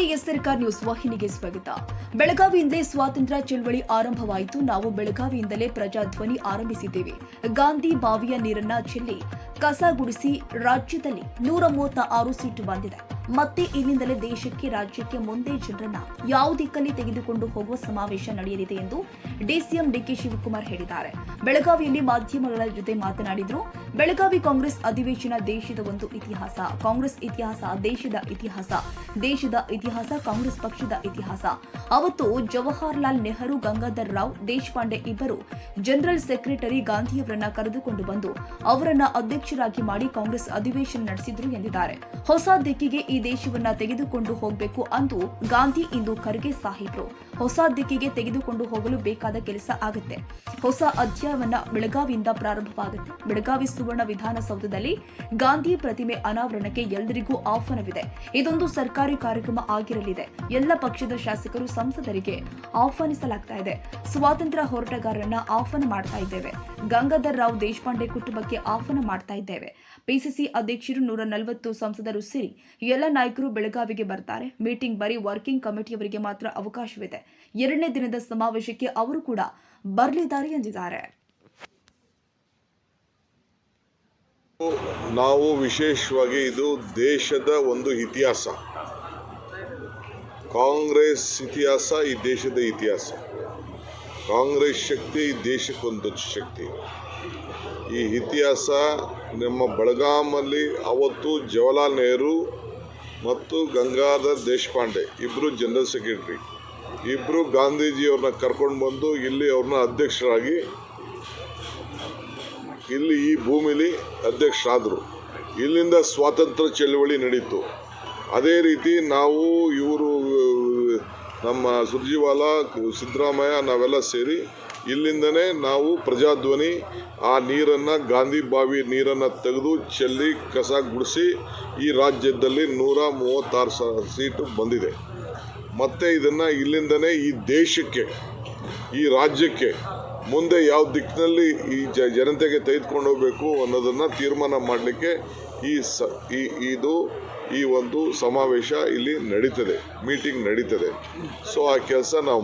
S ಸರ್ಕಾರ್ news ವಾಹಿನಿಗೆ ಸ್ವಾಗತ. ಬೆಳಗಾವಿಯಿಂದಲೇ ಸ್ವಾತಂತ್ರ್ಯ ಚಳವಳಿ ಆರಂಭವಾಯಿತು. ನಾವು ಬೆಳಗಾವಿಯಿಂದಲೇ ಪ್ರಜಾಧ್ವನಿ ಆರಂಭಿಸಿದ್ದೇವೆ. ಗಾಂಧಿ ಬಾವಿಯ ನೀರನ್ನ ಚೆಲ್ಲಿ ಕಸ ಗುಡಿಸಿ ರಾಜ್ಯದಲ್ಲಿ ನೂರ ಮೂವತ್ತ ಆರು ಸೀಟು ಬಂದಿದೆ. ಮತ್ತೆ ಇಲ್ಲಿಂದಲೇ ದೇಶಕ್ಕೆ ರಾಜ್ಯಕ್ಕೆ ಮುಂದೆ ಜನರನ್ನ ಯಾವ ದಿಕ್ಕಲ್ಲಿ ತೆಗೆದುಕೊಂಡು ಹೋಗುವ ಸಮಾವೇಶ ನಡೆಯಲಿದೆ ಎಂದು ಡಿಸಿಎಂ ಡಿಕೆ ಶಿವಕುಮಾರ್ ಹೇಳಿದ್ದಾರೆ. ಬೆಳಗಾವಿಯಲ್ಲಿ ಮಾಧ್ಯಮಗಳ ಜೊತೆ ಮಾತನಾಡಿದ್ರು, ಬೆಳಗಾವಿ ಕಾಂಗ್ರೆಸ್ ಅಧಿವೇಶನ ದೇಶದ ಒಂದು ಇತಿಹಾಸ, ಕಾಂಗ್ರೆಸ್ ಇತಿಹಾಸ, ದೇಶದ ಇತಿಹಾಸ ದೇಶದ ಇತಿಹಾಸ, ಕಾಂಗ್ರೆಸ್ ಪಕ್ಷದ ಇತಿಹಾಸ. ಅವತ್ತು ಜವಾಹರ್ಲಾಲ್ ನೆಹರು, ಗಂಗಾಧರ್ ರಾವ್, ದೇಶಪಾಂಡೆ ಇಬ್ಬರು ಜನರಲ್ ಸೆಕ್ರೆಟರಿ ಗಾಂಧಿಯವರನ್ನ ಕರೆದುಕೊಂಡು ಬಂದು ಅವರನ್ನ ಅಧ್ಯಕ್ಷರಾಗಿ ಮಾಡಿ ಕಾಂಗ್ರೆಸ್ ಅಧಿವೇಶನ ನಡೆಸಿದ್ರು ಎಂದಿದ್ದಾರೆ. ಹೊಸ ದಿಕ್ಕಿಗೆ ದೇಶವನ್ನ ತೆಗೆದುಕೊಂಡು ಹೋಗಬೇಕು ಅಂದು ಗಾಂಧಿ ಇಂದು ಖರ್ಗೆ ಸಾಹಿಬ್ರು. ಹೊಸ ದಿಕ್ಕಿಗೆ ತೆಗೆದುಕೊಂಡು ಹೋಗಲು ಬೇಕಾದ ಕೆಲಸ ಆಗುತ್ತೆ. ಹೊಸ ಅಧ್ಯಾಯವನ್ನ ಬೆಳಗಾವಿಯಿಂದ ಪ್ರಾರಂಭವಾಗುತ್ತೆ. ಬೆಳಗಾವಿ ಸುವರ್ಣ ವಿಧಾನಸೌಧದಲ್ಲಿ ಗಾಂಧಿ ಪ್ರತಿಮೆ ಅನಾವರಣಕ್ಕೆ ಎಲ್ಲರಿಗೂ ಆಹ್ವಾನವಿದೆ. ಇದೊಂದು ಸರ್ಕಾರಿ ಕಾರ್ಯಕ್ರಮ ಆಗಿರಲಿದೆ. ಎಲ್ಲ ಪಕ್ಷದ ಶಾಸಕರು ಸಂಸದರಿಗೆ ಆಹ್ವಾನಿಸಲಾಗ್ತಾ ಇದೆ. ಸ್ವಾತಂತ್ರ್ಯ ಹೋರಾಟಗಾರರನ್ನ ಆಹ್ವಾನ ಮಾಡ್ತಾ ಇದ್ದೇವೆ. ಗಂಗಾಧರ್ ರಾವ್ ದೇಶಪಾಂಡೆ ಕುಟುಂಬಕ್ಕೆ ಆಹ್ವಾನ ಮಾಡ್ತಾ ಇದ್ದೇವೆ. ಪಿಸಿಸಿ ಅಧ್ಯಕ್ಷರು ನೂರ ನಲವತ್ತು ಸಂಸದರು ಸೇರಿ ಎಲ್ಲ ನಾಯಕರು ಬೆಳಗಾವಿಗೆ ಬರ್ತಾರೆ. ಮೀಟಿಂಗ್ ಬರೀ ವರ್ಕಿಂಗ್ ಕಮಿಟಿಯವರಿಗೆ ಮಾತ್ರ ಅವಕಾಶವಿದೆ. ಎರಡನೇ ದಿನದ ಸಮಾವೇಶಕ್ಕೆ ಅವರು ಕೂಡ ಬರಲಿದ್ದಾರೆ ಎಂದಿದ್ದಾರೆ. ನಾವು ವಿಶೇಷವಾಗಿ ಇದು ದೇಶದ ಒಂದು ಇತಿಹಾಸ. ಕಾಂಗ್ರೆಸ್ ಇತಿಹಾಸ ಈ ದೇಶದ ಇತಿಹಾಸ. ಕಾಂಗ್ರೆಸ್ ಶಕ್ತಿ ಈ ದೇಶಕ್ಕೊಂದು ಶಕ್ತಿ. ಈ ಇತಿಹಾಸ ನಮ್ಮ ಬೆಳಗಾಮಲ್ಲಿ ಅವತ್ತು ಜವಾಹರ್ಲಾಲ್ ನೆಹರು ಮತ್ತು ಗಂಗಾಧರ್ ದೇಶಪಾಂಡೆ ಇಬ್ಬರು ಜನರಲ್ ಸೆಕ್ರೆಟರಿ ಇಬ್ಬರು ಗಾಂಧೀಜಿಯವ್ರನ್ನ ಕರ್ಕೊಂಡು ಬಂದು ಇಲ್ಲಿ ಅವ್ರನ್ನ ಅಧ್ಯಕ್ಷರಾಗಿ ಇಲ್ಲಿ ಈ ಭೂಮಿಲಿ ಅಧ್ಯಕ್ಷರಾದರು. ಇಲ್ಲಿಂದ ಸ್ವಾತಂತ್ರ್ಯ ಚಳವಳಿ ನಡೀತು. ಅದೇ ರೀತಿ ನಾವು ಇವರು, ನಮ್ಮ ಸುರ್ಜಿವಾಲ, ಸಿದ್ದರಾಮಯ್ಯ, ನಾವೆಲ್ಲ ಸೇರಿ ಇಲ್ಲಿಂದನೇ ನಾವು ಪ್ರಜಾಧ್ವನಿ, ಆ ನೀರನ್ನು, ಗಾಂಧಿ ಬಾವಿ ನೀರನ್ನು ತೆಗೆದು ಚೆಲ್ಲಿ ಕಸ ಗುಡಿಸಿ ಈ ರಾಜ್ಯದಲ್ಲಿ ನೂರ ಮೂವತ್ತಾರು ಸಾವಿರ ಸೀಟು ಬಂದಿದೆ. ಮತ್ತು ಇದನ್ನು ಇಲ್ಲಿಂದನೇ ಈ ದೇಶಕ್ಕೆ, ಈ ರಾಜ್ಯಕ್ಕೆ, ಮುಂದೆ ಯಾವ ದಿಕ್ಕಿನಲ್ಲಿ ಈ ಜ ಜನತೆಗೆ ತೆಗೆದುಕೊಂಡು ಹೋಗಬೇಕು ಅನ್ನೋದನ್ನು ತೀರ್ಮಾನ ಮಾಡಲಿಕ್ಕೆ ಈ ಸ, ಈ, ಇದು, ಈ ಒಂದು ಸಮಾವೇಶ ಇಲ್ಲಿ ನಡೀತದೆ, ಮೀಟಿಂಗ್ ನಡೀತದೆ. ಸೊ ಆ ಕೆಲಸ ನಾವು